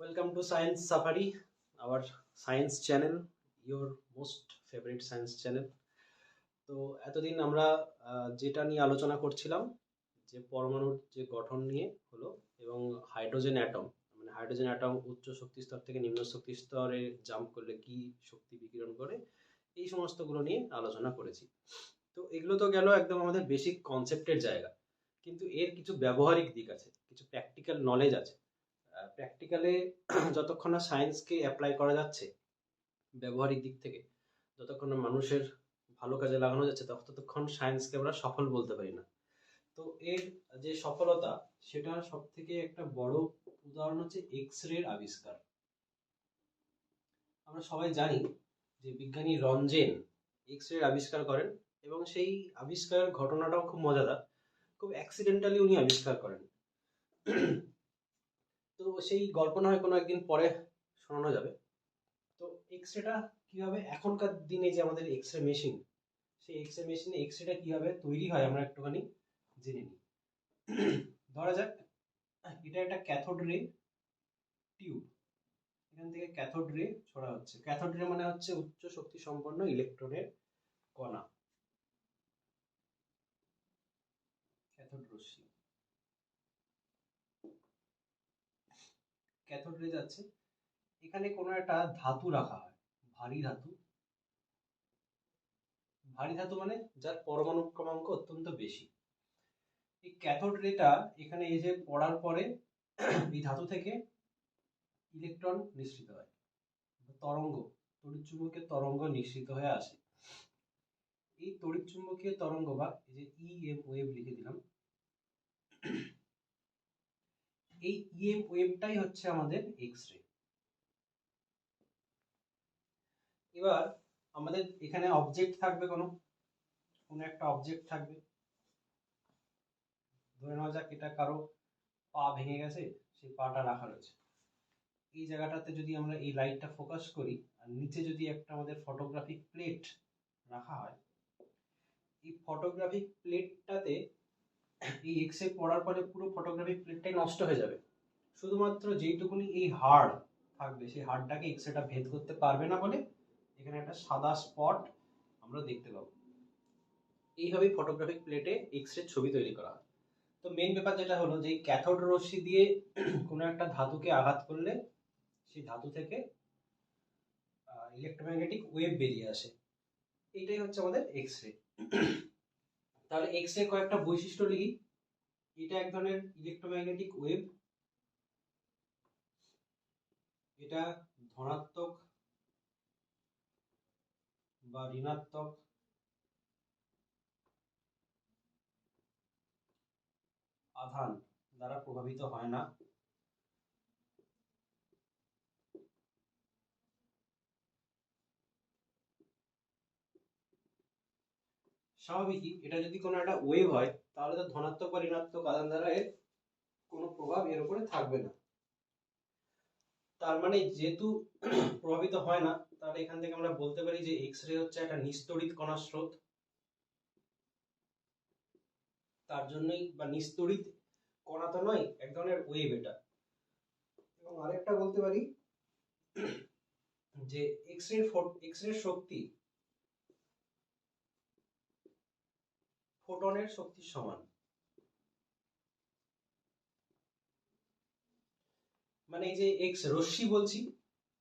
Welcome to Science Safari, our science channel, your most favorite science channel. তো এতদিন আমরা যেটা নিয়ে আলোচনা করছিলাম যে পরমাণুর যে গঠন নিয়ে হলো এবং হাইড্রোজেন অ্যাটম মানে হাইড্রোজেন অ্যাটম উচ্চ শক্তি স্তর থেকে নিম্ন শক্তি স্তরে জাম্প করলে কি শক্তি বিকিরণ করে এই সমস্তগুলো নিয়ে আলোচনা করেছি তো এগুলো তো গেল একদম আমাদের বেসিক কনসেপ্টের জায়গা কিন্তু এর কিছু ব্যবহারিক দিক আছে কিছু প্র্যাকটিক্যাল নলেজ আছে প্র্যাকটিক্যালে যতক্ষণ না সায়েন্সকে অ্যাপ্লাই করা যাচ্ছে, ব্যবহারিক দিক থেকে, যতক্ষণ না মানুষের ভালো কাজে লাগানো যাচ্ছে ততক্ষণ সায়েন্সকে আমরা সফল বলতে পারি না। তো এর যে সফলতা, সেটা সব থেকে একটা বড় উদাহরণ হচ্ছে এক্স রের আবিষ্কার। আমরা সবাই জানি যে বিজ্ঞানী রঞ্জেন এক্স রের আবিষ্কার করেন এবং সেই আবিষ্কারের ঘটনাটাও খুব মজাদার। খুব অ্যাক্সিডেন্টালি উনি আবিষ্কার করেন। তো সেই গল্প না হয় কোনো একদিন পরে শোনানো যাবে। তো এক্স রেটা কীভাবে এখনকার দিনে যে আমাদের এক্স রে মেশিন সেই এক্স রে মেশিনে এক্স রেটা কীভাবে তৈরি হয় আমরা একটুখানি জেনে নিই। ধরা যাক, এটা একটা ক্যাথোড রে টিউব এখান থেকে ক্যাথোড রে ছড়া হচ্ছে। ক্যাথোড রে মানে হচ্ছে উচ্চ শক্তি সম্পন্ন ইলেকট্রনের কণা। ক্যাথোড রশ্মি। ক্যাথোড রে যাচ্ছে। এখানে কোনো একটা ধাতু রাখা হয়, ভারী ধাতু। ভারী ধাতু মানে যার পরমাণু ক্রমাঙ্ক অত্যন্ত বেশি। এই ক্যাথোড রেটা এখানে এসে পড়ার পরে এই ধাতু থেকে ইলেকট্রন নিঃসৃত হয় তরঙ্গ তড়িৎচুম্বকীয় তরঙ্গ নিঃসৃত হয়ে আসে। এই তড়িৎচুম্বকীয় তরঙ্গ বা এই যে ই এম ওয়েভ লিখে দিলাম এই ইএম ওয়েভটাই হচ্ছে আমাদের এক্স রে এবার আমাদের এখানে অবজেক্ট থাকবে কোনো কোনো একটা অবজেক্ট থাকবে। ধরে নেওয়া যাক এটা কারও পা ভেঙে গেছে, সেই পাটা রাখা রয়েছে। এই জায়গাটাতে যদি আমরা এই লাইটটা ফোকাস করি, আর নিচে যদি একটা আমাদের ফটোগ্রাফিক প্লেট রাখা হয়, এই ফটোগ্রাফিক প্লেটটাতে এই এক্স রে পড়ার পরে পুরো ফটোগ্রাফিক প্লেটটাই নষ্ট হয়ে যাবে। শুধুমাত্র যেইটুকুনি এই হাড় থাকবে, সেই হাড়টাকে এক্স রেটা ভেদ করতে পারবে না বলে এখানে একটা সাদা স্পট আমরা দেখতে পাবো। এইভাবেই ফটোগ্রাফিক প্লেটে এক্স রে ছবি তৈরি করা হয়। তো মেন ব্যাপার যেটা হলো যে ক্যাথোড রশ্মি দিয়ে কোনো একটা ধাতুকে আঘাত করলে সেই ধাতু থেকে ইলেকট্রোম্যাগনেটিক ওয়েভ বেরিয়ে আসে। এটাই হচ্ছে আমাদের এক্স রে তাহলে এক্স রে কয়েকটা বৈশিষ্ট্য লিখি এটা এক ধরনের ইলেকট্রোম্যাগনেটিক ওয়েভ এটা ধনাত্মক বা ঋণাত্মক। আধান দ্বারা প্রভাবিত হয় না। স্বাভাবিকই এটা যদি কোনো একটা ওয়েভ হয়, তাহলে তো ধনাত্মক বা ঋণাত্মক আধান দ্বারা এর কোনো প্রভাব এর উপরে থাকবে না। তার মানে যেহেতু প্রভাবিত হয় না, তাহলে এখান থেকে আমরা বলতে পারি যে এক্স রে হচ্ছে একটা নিস্তড়িত কণার স্রোত। তার জন্যই বা নিস্তড়িত কণা তো নয়, এক ধরনের ওয়েভ এটা। এবং আরেকটা বলতে পারি যে এক্স রে এক্স রে শক্তি ফোটনের শক্তির সমান। মানে এই যে এক্স রশ্মি বলছি,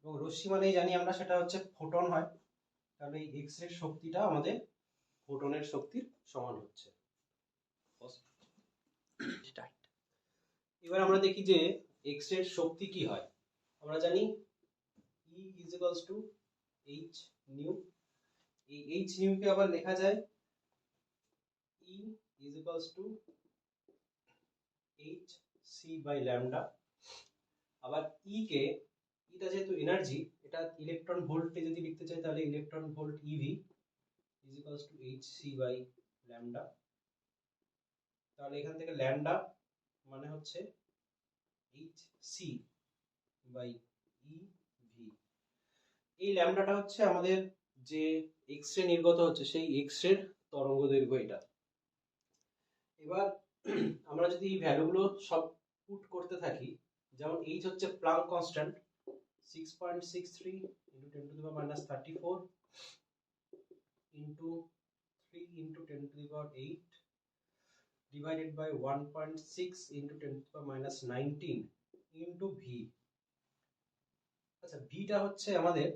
এবং রশ্মি মানেই জানি আমরা, সেটা হচ্ছে ফোটন হয়। তাহলে এই এক্স রে শক্তিটা আমাদের ফোটনের শক্তির সমান হচ্ছে। এবার আমরা দেখি যে এক্স রে শক্তি কি হয়। আমরা জানি E is equals to H nu এই এইচ নিউকে আবার লেখা যায় E is equals to H C by lambda আবার ই কে ইটা যেহেতু এনার্জি এটা ইলেকট্রন ভোল্টে যদি লিখতে চাই তাহলে electron volt e V is equals to H C by lambda তাহলে এখান থেকে ল্যামডা মানে হচ্ছে H C by E V এই ল্যামডাটা হচ্ছে আমাদের যে এক্স রে নির্গত হচ্ছে, সেই এক্স রের তরঙ্গ দৈর্ঘ্য এটা। এবার আমরা যদি এই ভ্যালুগুলো সব পুট করতে থাকি যেমন এইচ হচ্ছে Planck constant six point six three into ten to the power minus thirty four into three into ten to the power eight divided by 1.6 into 10 to the power minus 19 into v. আচ্ছা ভিটা হচ্ছে আমাদের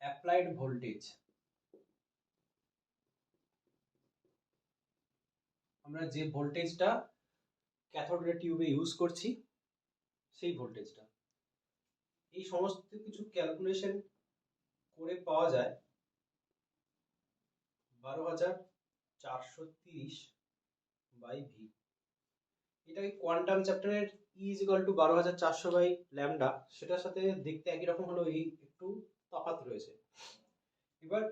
applied voltage আমরা যে ভোল্টেজটা cathode টিউবে use করছি সেই ভোল্টেজটা এই সমস্ত কিছু ক্যালকুলেশন করে পাওয়া যায় বারো হাজার চারশো তিরিশ বাই ভি এটাকে কোয়ান্টাম চ্যাপ্টারের ই ইজ ইকাল টু বারো হাজার চারশো বাই ল্যামডা সেটার সাথে দেখতে একই রকম হলো এই একটু তফাৎ রয়েছে। এবার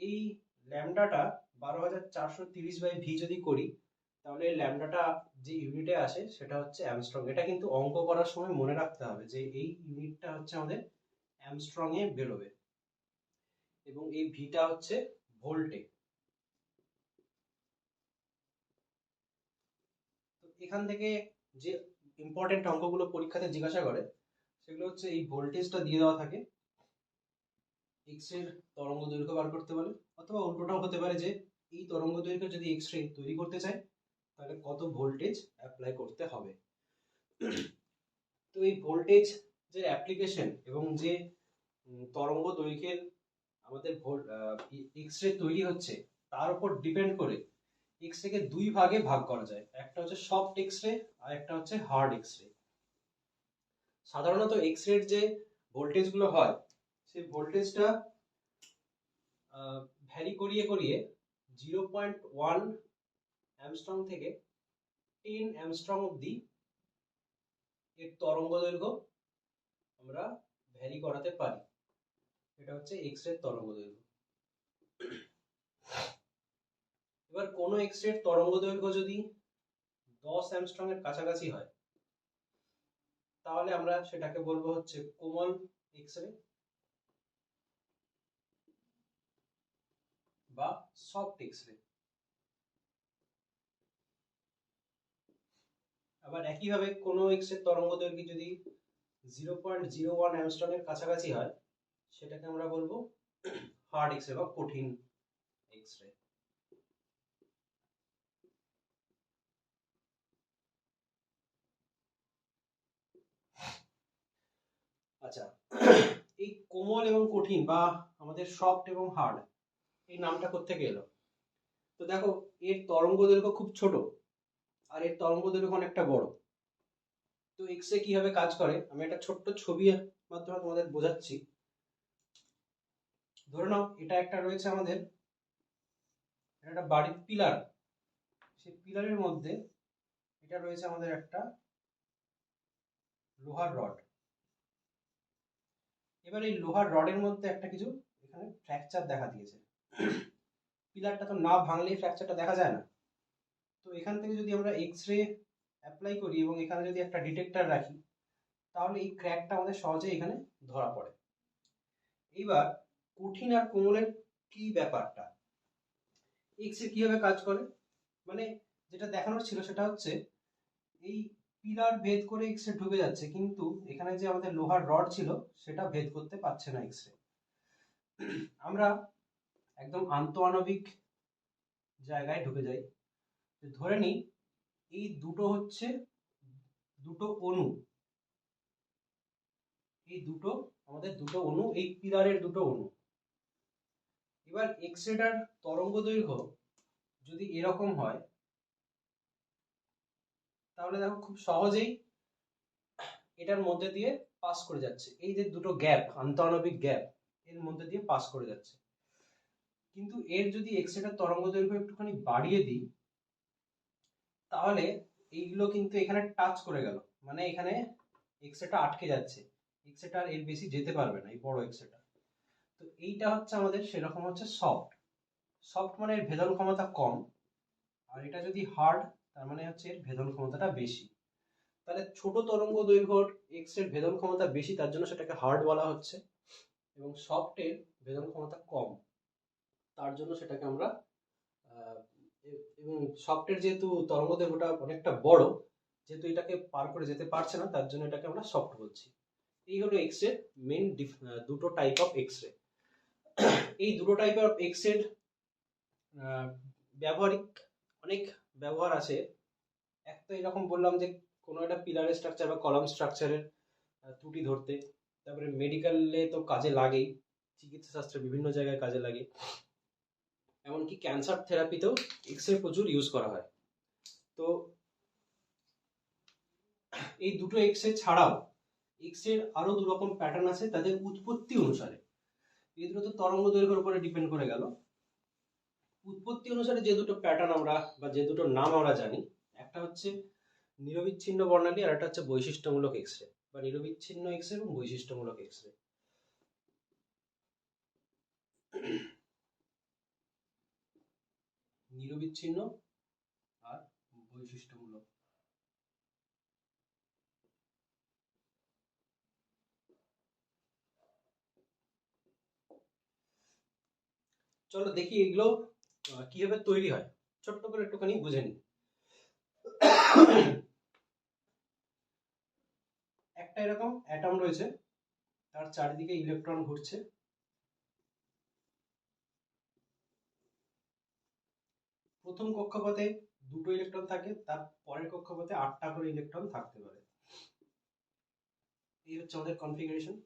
এই ল্যামডাটা বারো হাজার চারশো তিরিশ বাই ভি যদি করি তাহলে ল্যামডাটা যে ইউনিটে আসে, সেটা হচ্ছে অ্যামস্ট্রং এটা কিন্তু অঙ্ক করার সময় মনে রাখতে হবে যে এই ইউনিটটা হচ্ছে আমাদের অ্যামস্ট্রং এ বেরোবে। এবং এই ভিটা হচ্ছে ভোল্টে। এখান থেকে যে ইম্পর্টেন্ট অঙ্কগুলো পরীক্ষাতে জিজ্ঞাসা করে, সেগুলো হচ্ছে এই ভোল্টেজটা দিয়ে দেওয়া থাকে। এক্সের তরঙ্গ দৈর্ঘ্য বার করতে বলে অথবা উল্টোটাও হতে পারে যে এই তরঙ্গ দৈর্ঘ্য যদি এক্স রে তৈরি করতে চায় তাহলে কত ভোল্টেজ অ্যাপ্লাই করতে হবে? তো এই ভোল্টেজ যে অ্যাপ্লিকেশন এবং যে তরঙ্গ দৈর্ঘ্যের আমাদের এক্স রে তৈরি হচ্ছে, তার উপর ডিপেন্ড করে এক্স রেকে দুই ভাগে ভাগ করা যায়। একটা হচ্ছে সফট এক্স রে আর একটা হচ্ছে হার্ড এক্স রে সাধারণত এক্স রের যে ভোল্টেজগুলো হয়, সেই ভোল্টেজটা ভ্যারি করিয়ে করিয়ে জিরো পয়েন্ট ওয়ান অ্যামস্ট্রং থেকে টেন অ্যামস্ট্রং অব্দি এর তরঙ্গ দৈর্ঘ্য আমরা ভ্যারি করাতে পারি। এটা হচ্ছে এক্স রে তরঙ্গ দৈর্ঘ্য। এবার কোনো এক্স রে তরঙ্গ দৈর্ঘ্য যদি দশ অ্যামস্ট্রং এর কাছাকাছি হয়, তাহলে আমরা সেটাকে বলব হচ্ছে কোমল এক্স রে বা সফট এক্স রে আবার একইভাবে কোনো এক্সের তরঙ্গ দৈর্ঘ্য যদি zero point zero one angstrom এর কাছাকাছি হয়, সেটাকে আমরা বলব হার্ড এক্স রে বা কঠিন এক্স রে আচ্ছা এই কোমল এবং কঠিন বা আমাদের সফট এবং হার্ড এই নামটা কোত্থেকে এলো? তো দেখো, এর তরঙ্গ দৈর্ঘ্য খুব ছোট। আর এর তরঙ্গ দৈর্ঘ্য অনেকটা বড়। তো এক্স কীভাবে কাজ করে? আমি একটা ছোট্ট ছবি মাধ্যমে তোমাদের বোঝাচ্ছি। ধরে নাও, এটা একটা রয়েছে আমাদের একটা বাড়ির পিলার। সেই পিলারের মধ্যে এটা রয়েছে আমাদের একটা লোহার রড। এবার এই লোহার রডের মধ্যে একটা কিছু এখানে ফ্র্যাকচার দেখা দিয়েছে। পিলারটা তো না ভাঙলেই ফ্র্যাকচারটা দেখা যায় না। তো এখান থেকে যদি আমরা এক্স রে অ্যাপ্লাই করি এবং এখানে যদি একটা ডিটেক্টর রাখি, তাহলে এই ক্র্যাকটা আমাদের সহজে এখানে ধরা পড়ে। এইবার কঠিন আর কোমলের কি ব্যাপারটা? এক্স রে কীভাবে কাজ করে? মানে যেটা দেখানোর ছিল সেটা হচ্ছে, এই পিলার ভেদ করে এক্স রে ঢুকে যাচ্ছে, কিন্তু এখানে যে আমাদের লোহার রড ছিল, সেটা ভেদ করতে পারছে না এক্স রে আমরা একদম আন্তঃআণবিক জায়গায় ঢুকে যাই। ধরে নিই, এই দুটো হচ্ছে দুটো অণু। এই দুটো, আমাদের দুটো অণু, এই পিলারের দুটো অণু। এবার এক্স রেটার তরঙ্গ দৈর্ঘ্য যদি এরকম হয়, তাহলে দেখো খুব সহজেই এটার মধ্যে দিয়ে পাস করে যাচ্ছে। এই যে দুটো গ্যাপ, আন্তঃআণবিক গ্যাপ, এর মধ্যে দিয়ে পাস করে যাচ্ছে। কিন্তু এর যদি এক্স রেটার তরঙ্গ দৈর্ঘ্য একটুখানি বাড়িয়ে দিই তাহলে এইগুলো কিন্তু এখানে টাচ করে গেল। মানে এখানে এক্স রেটা আটকে যাচ্ছে। এক্স রেটা এর বেশি যেতে পারবে না, এই বড় এক্স রেটা তো এইটা হচ্ছে আমাদের, সেরকম হচ্ছে সফট সফট মানে এর ভেদন ক্ষমতা কম। আর এটা যদি হার্ড তার মানে হচ্ছে এর ভেদন ক্ষমতাটা বেশি। তাহলে ছোট তরঙ্গ দৈর্ঘ্যর এক্সের ভেদন ক্ষমতা বেশি, তার জন্য সেটাকে হার্ড বলা হচ্ছে। এবং সফটের ভেদন ক্ষমতা কম, তার জন্য সেটাকে আমরা এবং সফটের যেহেতু তরঙ্গ দৈর্ঘ্যটা অনেকটা বড়, যেহেতু এটাকে পার করে যেতে পারছে না, তার জন্য এটাকে আমরা সফট বলছি। এই হলো এক্স রে মেন দুটো টাইপ অফ এক্স রে এই দুটো টাইপ অফ এক্স রে ব্যবহারিক অনেক ব্যবহার আছে। এক তো এরকম বললাম যে কোনো একটা পিলারের স্ট্রাকচার বা কলাম স্ট্রাকচারের ত্রুটি ধরতে, তারপরে মেডিকেলে তো কাজে লাগেই চিকিৎসা শাস্ত্রে বিভিন্ন জায়গায় কাজে লাগে। এমনকি ক্যান্সার থেরাপিতেও এক্স রে প্রচুর ইউজ করা হয়। তো এই দুটো এক্স রে ছাড়াও এক্স রে আরও দু রকম প্যাটার্ন আছে তাদের উৎপত্তি অনুসারে। দুটো তো তরঙ্গ দৈর্ঘ্যের উপরে ডিপেন্ড করে গেল। উৎপত্তি অনুসারে যে দুটো প্যাটার্ন আমরা বা যে দুটো নাম আমরা জানি, একটা হচ্ছে নিরবিচ্ছিন্ন বর্ণালী আর একটা হচ্ছে বৈশিষ্ট্যমূলক এক্স রে বা নিরবিচ্ছিন্ন এক্স রে এবং বৈশিষ্ট্যমূলক এক্স রে নিরবিচ্ছিন্ন আর বৈশিষ্ট্যমূলক। চলো দেখি এগুলো কীভাবে তৈরি হয়। ছোট্ট করে একটুখানি বুঝে নিই। একটা এরকম অ্যাটম রয়েছে, তার চারিদিকে ইলেকট্রন ঘুরছে। প্রথম কক্ষপথে দুটো ইলেকট্রন থাকে, তার পরের কক্ষপথে আটটা করে ইলেকট্রন থাকতে পারে। এই হচ্ছে আমাদের কনফিগারেশন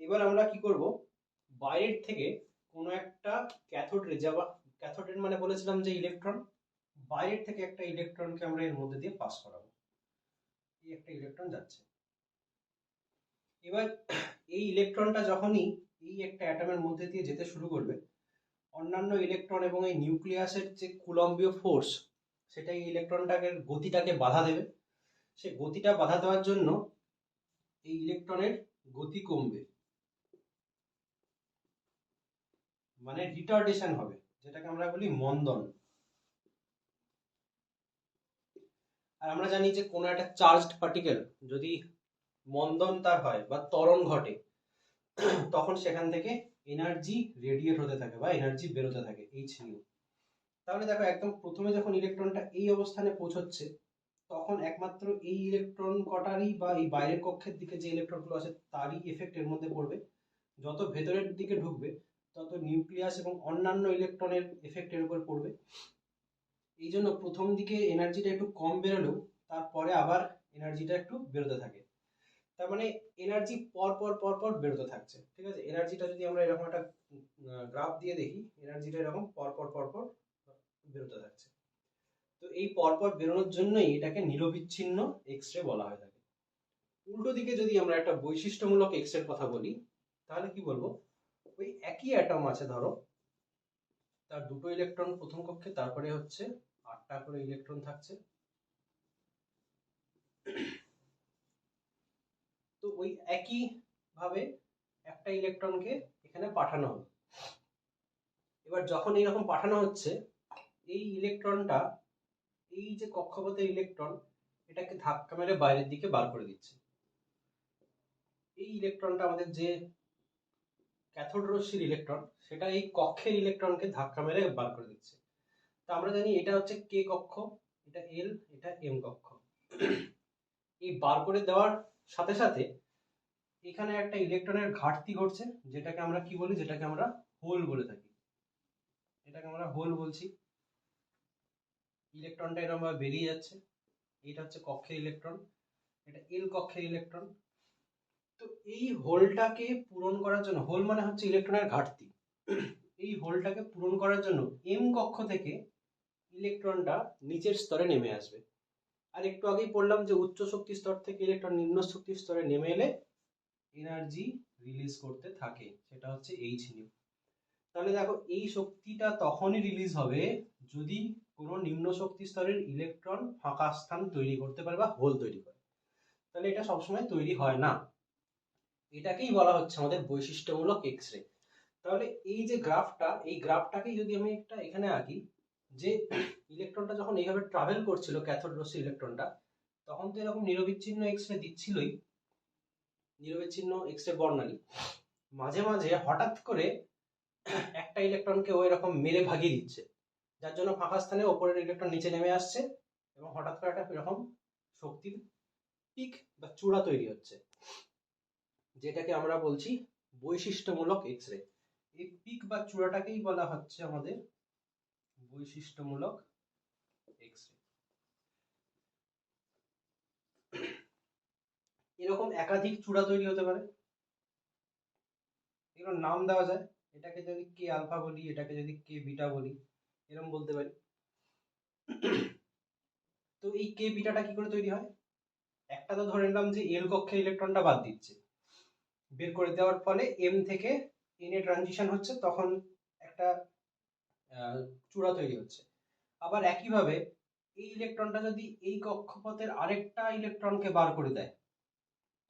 এবার আমরা কি করব? বাইরের থেকে কোনো একটা ক্যাথোড রে যাওয়া ক্যাথোডের মানে বলেছিলাম যে ইলেকট্রন, বাইরের থেকে একটা ইলেকট্রনকে আমরা এর মধ্যে দিয়ে পাস করাবো। এই একটা ইলেকট্রন যাচ্ছে। এবার এই ইলেকট্রনটা যখনই এই একটা অ্যাটমের মধ্যে দিয়ে যেতে শুরু করবে অন্যান্য ইলেকট্রন এবং এই নিউক্লিয়াসের যে কুলম্বীয় ফোর্স সেটা এই ইলেকট্রনটাকে গতিটাকে বাধা দেবে। সে গতিটা বাধা দেওয়ার জন্য এই ইলেকট্রনের গতি কমবে। মানে রিটার্ডেশন হবে, যেটাকে আমরা বলি মন্দন। আর আমরা জানি যে কোনো একটা চার্জড পার্টিকেল যদি মন্দন তার হয় বা ত্বরণ ঘটে, তখন সেখান থেকে এনার্জি রেডিয়েট হতে থাকে বা এনার্জি বেরোতে থাকে এইচ নিউ তাহলে দেখো একদম প্রথমে যখন ইলেকট্রনটা এই অবস্থানে পৌঁছচ্ছে, তখন একমাত্র এই ইলেকট্রন কটারই বা এই বাইরের কক্ষের দিকে যে ইলেকট্রনগুলো আছে, তারই এফেক্ট এর মধ্যে পড়বে। যত ভেতরের দিকে ঢুকবে, তত নিউক্লিয়াস এবং অন্যান্য ইলেকট্রনের এফেক্ট এর উপর পড়বে। এই জন্য প্রথম দিকে এনার্জিটা একটু কম বেরোলেও, তারপরে আবার এনার্জিটা একটু বেরোতে থাকে। তার মানে এনার্জি পর পর পর পর বেরোতে থাকছে। ঠিক আছে? এনার্জিটা যদি আমরা এরকম একটা গ্রাফ দিয়ে দেখি এনার্জিটা এরকম পর পর পর পর বেরোতে থাকছে। তো এই পরপর বেরোনোর জন্যই এটাকে নিরবিচ্ছিন্ন এক্স রে বলা হয়ে থাকে। উল্টো দিকে যদি আমরা একটা বৈশিষ্ট্যমূলক এক্স রে কথা বলি, তাহলে কি বলব? ওই একই অ্যাটম আছে, ধরো। তার দুটো ইলেকট্রন প্রথম কক্ষে, তারপরে হচ্ছে আটটা করে ইলেকট্রন থাকছে। তো ওই একই ভাবে একটা ইলেকট্রনকে এখানে পাঠানো হবে এবার যখন এইরকম পাঠানো হচ্ছে, এই ইলেকট্রনটা এই যে কক্ষপথের ইলেকট্রন এটাকে ধাক্কা মেরে বাইরের দিকে বার করে দিচ্ছে। এই ইলেকট্রনটা আমাদের যে ক্যাথোড রশ্মির ইলেকট্রন সেটা এই কক্ষের ইলেকট্রনকে ধাক্কা মেরে বার করে দিচ্ছে। তো আমরা জানি এটা হচ্ছে কে কক্ষ, এটা এল এটা এম কক্ষ। এই বার করে দেওয়ার সাথে সাথে এখানে একটা ইলেকট্রনের ঘাটতি ঘটছে, যেটাকে আমরা কি বলি? যেটাকে আমরা হোল বলে থাকি। এটাকে আমরা হোল বলছি। ইলেকট্রনটা এরকম ভাবে বেরিয়ে যাচ্ছে। এটা হচ্ছে কক্ষের ইলেকট্রন এটা এল কক্ষের ইলেকট্রন তো এই হোলটাকে পূরণ করার জন্য হোল মানে হচ্ছে ইলেকট্রনের ঘাটতি। এই হোলটাকে পূরণ করার জন্য এম কক্ষ থেকে ইলেকট্রনটা নিচের স্তরে নেমে আসবে। আর একটু আগেই পড়লাম যে উচ্চ শক্তি স্তর থেকে ইলেকট্রন নিম্ন শক্তি স্তরে নেমে এলে এনার্জি রিলিজ করতে থাকে, সেটা হচ্ছে এইচ নিউ তাহলে দেখো, এই শক্তিটা তখনই রিলিজ হবে যদি কোনো নিম্ন শক্তি স্তরের ইলেকট্রন ফাঁকা স্থান তৈরি করতে পারে বা হোল তৈরি করে। তাহলে এটা সবসময় তৈরি হয় না। এটাকেই বলা হচ্ছে আমাদের বৈশিষ্ট্যমূলক এক্স রে তাহলে এই যে গ্রাফটা এই গ্রাফটাকেই যদি আমি একটা এখানে আঁকি যে ইলেকট্রনটা যখন এইভাবে ট্রাভেল করছিল ক্যাথোড রশ্মি ইলেকট্রনটা তখন তো এরকম নিরবিচ্ছিন্ন এক্স রে দিচ্ছিলই। নিরবিচ্ছিন্ন এক্স রে বর্ণালী। মাঝে মাঝে হঠাৎ করে একটা ইলেকট্রনকে ও এরকম মেরে ভাগিয়ে দিচ্ছে। যার জন্য ফাঁকা স্থানে ওপরের ইলেকট্রন নিচে নেমে আসছে এবং হঠাৎ করে একটা এরকম শক্তির পিক বা চূড়া তৈরি হচ্ছে। যেটাকে আমরা বলছি বৈশিষ্ট্যমূলক এক্স রে এই পিক বা চূড়াটাকেই বলা হচ্ছে আমাদের বৈশিষ্ট্যমূলক এক্স রে এরকম একাধিক চূড়া তৈরি হতে পারে। এগুলোর নাম দেওয়া যায়। এটাকে যদি কে আলফা বলি, এটাকে যদি কে বিটা বলি এরকম বলতে পারি। তো এই কে বিটাটা কি করে তৈরি হয়? একটা তো ধরে নিলাম যে এল কক্ষের ইলেকট্রনটা বাদ দিচ্ছে। বের করে দেওয়ার ফলে এম থেকে এনে ট্রানজিশন হচ্ছে, তখন একটা চূড়া তৈরি হচ্ছে। আবার একইভাবে এই ইলেকট্রনটা যদি এই কক্ষপথের আরেকটা ইলেকট্রনকে বার করে দেয়,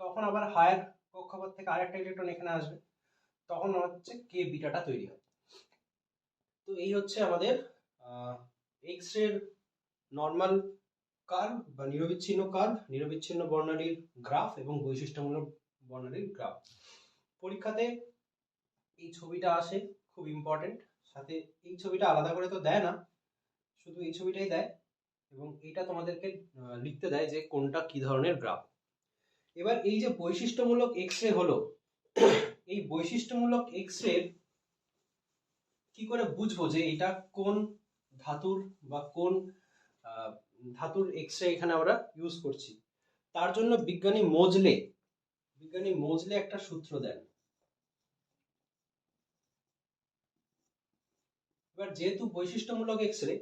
তখন আবার হায়ার কক্ষপথ থেকে আরেকটা ইলেকট্রন এখানে আসবে, তখন হচ্ছে কে বিটাটা তৈরি হয় তো এই হচ্ছে আমাদের এক্স রের নর্মাল কার্ভ বা নিরবিচ্ছিন্ন কার্ভ নিরবিচ্ছিন্ন বর্ণালীর গ্রাফ এবং বৈশিষ্ট্যমূলক বর্ণালীর গ্রাফ পরীক্ষাতে এই ছবিটা আসে, খুব ইম্পর্টেন্ট সাথে এই ছবিটা আলাদা করে তো দেয় না, শুধু এই ছবিটাই দেয় এবং এটা তোমাদেরকে লিখতে দেয় যে কোনটা কি ধরনের গ্রাফ। এবার এই যে বৈশিষ্ট্যমূলক এক্স রে হলো, এই বৈশিষ্ট্যমূলক এক্স রে কি করে বুঝব যে এটা কোন ধাতুর বা কোন ধাতুর এক্স রে এখানে আমরা ইউজ করছি? তার জন্য বিজ্ঞানী মোজলে বিজ্ঞানী মোজলে একটা সূত্র দেন। এবার যেহেতু বৈশিষ্ট্যমূলক এক্স রে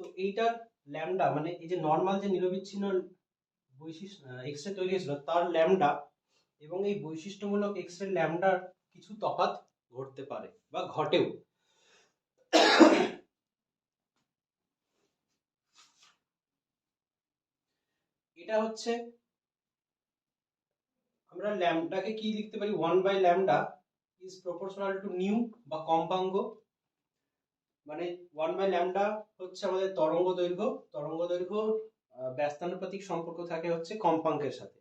তো এইটার ল্যামডা মানে এই যে নর্মাল যে নিরবিচ্ছিন্ন বৈশিষ্ট্য এক্স রে তৈরি হয়েছিল, তার ল্যামডা এবং এই বৈশিষ্ট্যমূলক এক্স রে ল্যামডার কিছু তফাৎ ঘটতে পারে বা ঘটেও। এটা হচ্ছে আমরা ল্যামডাকে কি লিখতে পারি? One by lambda is proportional to nu বা কম্পাঙ্গ মানে ওয়ান বাই ল্যামডা হচ্ছে আমাদের তরঙ্গ দৈর্ঘ্য। তরঙ্গ দৈর্ঘ্য ব্যস্তানুপাতিক সম্পর্ক থাকে হচ্ছে কম্পাঙ্কের সাথে।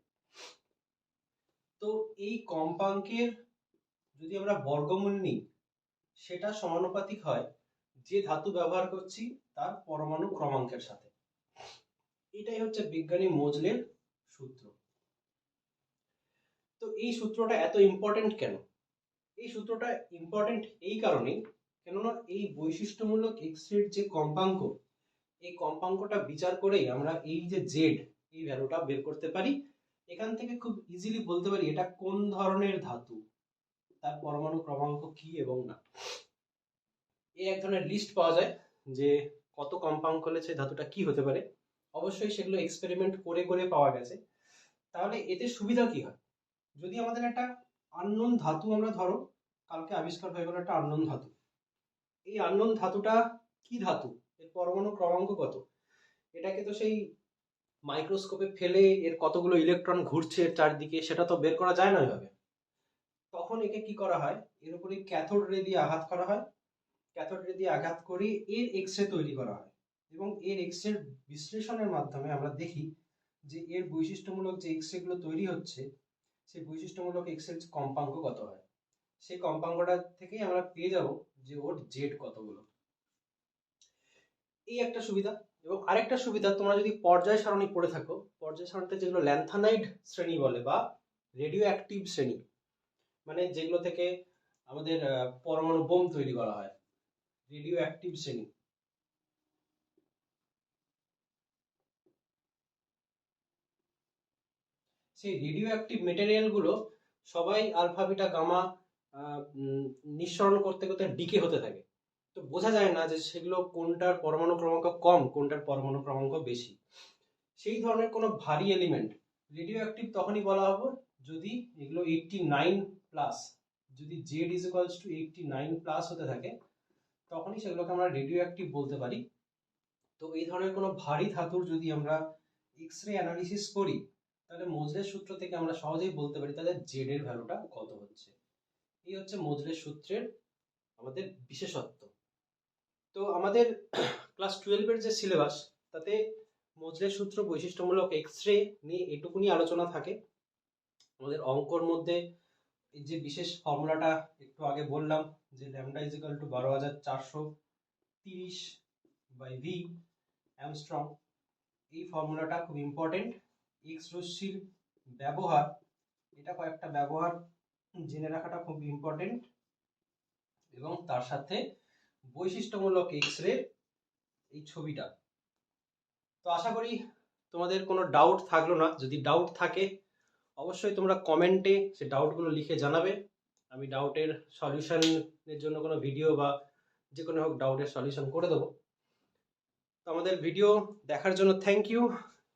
তো এই কম্পাঙ্কের যদি আমরা বর্গমূল নিই, সেটা সমানুপাতিক হয় যে ধাতু ব্যবহার করছি তার পরমাণু ক্রমাঙ্কের সাথে। এটাই হচ্ছে বিজ্ঞানী মোজলের সূত্র। তো এই সূত্রটা এত ইম্পর্টেন্ট কেন? এই সূত্রটা ইম্পর্টেন্ট এই কারণেই কেননা এই বৈশিষ্ট্যমূলক এক্স রের যে কম্পাঙ্ক, এই কম্পাঙ্কটা বিচার করেই আমরা এই যে জেড এই ভ্যালুটা বের করতে পারি। এখান থেকে খুব ইজিলি বলতে পারি এটা কোন ধরনের ধাতু, তার পরমাণু ক্রমাঙ্ক কি এবং না। এই এক ধরনের লিস্ট পাওয়া যায় যে কত কম্পাঙ্ক হলে সেই ধাতুটা কি হতে পারে। অবশ্যই সেগুলো এক্সপেরিমেন্ট করে করে পাওয়া গেছে। তাহলে এতে সুবিধা কি হয়? যদি আমাদের একটা আননোন ধাতু আমরা ধরো, কালকে আবিষ্কার হয়ে গেল একটা আননোন ধাতু। এই আননোন ধাতুটা কি ধাতু? এর পরমাণু ক্রমাঙ্ক কত? এটাকে তো সেই মাইক্রোস্কোপে ফেলে এর কতগুলো ইলেকট্রন ঘুরছে চারদিকে সেটা তো বের করা যায় না ওইভাবে। তখন একে কি করা হয়? এর উপরে ক্যাথোড রে দিয়ে আঘাত করা হয়। ক্যাথোড রে দিয়ে আঘাত করে এর এক্স রে তৈরি করা হয়। এবং এর এক্স রে বিশ্লেষণের মাধ্যমে আমরা দেখি যে এর বৈশিষ্ট্যমূলক যে এক্স রে গুলো তৈরি হচ্ছে, সেই বৈশিষ্ট্যমূলক এক্স রে কম্পাঙ্ক কত হয়? সেই কম্পাঙ্কটা থেকেই আমরা পেয়ে যাব যে ওর জেড কতগুলো? এই একটা সুবিধা এবং আরেকটা সুবিধা, তোমরা যদি পর্যায় সারণী পড়ে থাকো, পর্যায় সারণীতে যেগুলো ল্যান্থানাইড শ্রেণি বলে বা রেডিও অ্যাক্টিভ শ্রেণি মানে যেগুলো থেকে আমাদের পরমাণু বোম তৈরি করা হয় রেডিও অ্যাক্টিভ শ্রেণি। সেই রেডিও অ্যাক্টিভ মেটেরিয়ালগুলো সবাই আলফা বিটা গামা নিঃসরণ করতে করতে ডিকে হতে থাকে। তো বোঝা যায় না যে সেগুলো কোনটার পরমাণু ক্রমাঙ্ক কম, কোনটার পরমাণু ক্রমাঙ্ক বেশি। সেই ধরনের কোনো ভারী এলিমেন্ট রেডিও অ্যাক্টিভ তখনই বলা হবে যদি এগুলো এইটটি নাইন প্লাস যদি Z is equals to eighty nine plus হতে থাকে, তখনই সেগুলোকে আমরা রেডিও অ্যাক্টিভ বলতে পারি। তো এই ধরনের কোনো ভারী ধাতুর যদি আমরা এক্স রে অ্যানালিসিস করি, তাহলে মোজলের সূত্র থেকে আমরা সহজেই বলতে পারি তাহলে জেড এর ভ্যালুটা কত হচ্ছে। এই হচ্ছে মোজলের সূত্রের আমাদের বিশেষত্ব। তো আমাদের ক্লাস টুয়েলভের যে সিলেবাস তাতে মোজলের সূত্র বৈশিষ্ট্যমূলক এক্স রে নিয়ে এটুকুনি আলোচনা থাকে। আমাদের অঙ্কর মধ্যে এই যে বিশেষ ফর্মুলাটা একটু আগে বললাম, যে ল্যামডা ইজিক্যাল টু বারো হাজার চারশো তিরিশ বাই ভি অ্যামস্ট্রং এই ফর্মুলাটা খুব ইম্পর্টেন্ট এক্স রশ্মির ব্যবহার, এটা কয়েকটা ব্যবহার জেনে রাখাটা খুব ইম্পর্টেন্ট এবং তার সাথে বৈশিষ্ট্যমূলক এক্স রে এই ছবিটা। তো আশা করি তোমাদের কোনো ডাউট থাকল না। যদি ডাউট থাকে, অবশ্যই তোমরা কমেন্টে সে ডাউটগুলো লিখে জানাবে। আমি ডাউটের সলিউশনের জন্য কোনো ভিডিও বা যে কোনো হোক ডাউটের সলিউশন করে দেবো। তো আমাদের ভিডিও দেখার জন্য থ্যাংক ইউ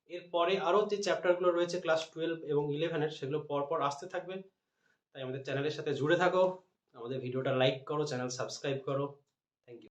এরপরে আরও যে চ্যাপ্টারগুলো রয়েছে ক্লাস টুয়েলভ এবং ইলেভেনের সেগুলো পরপর আসতে থাকবে। তাই আমাদের চ্যানেলের সাথে জুড়ে থাকো। আমাদের ভিডিওটা লাইক করো চ্যানেল সাবস্ক্রাইব করো।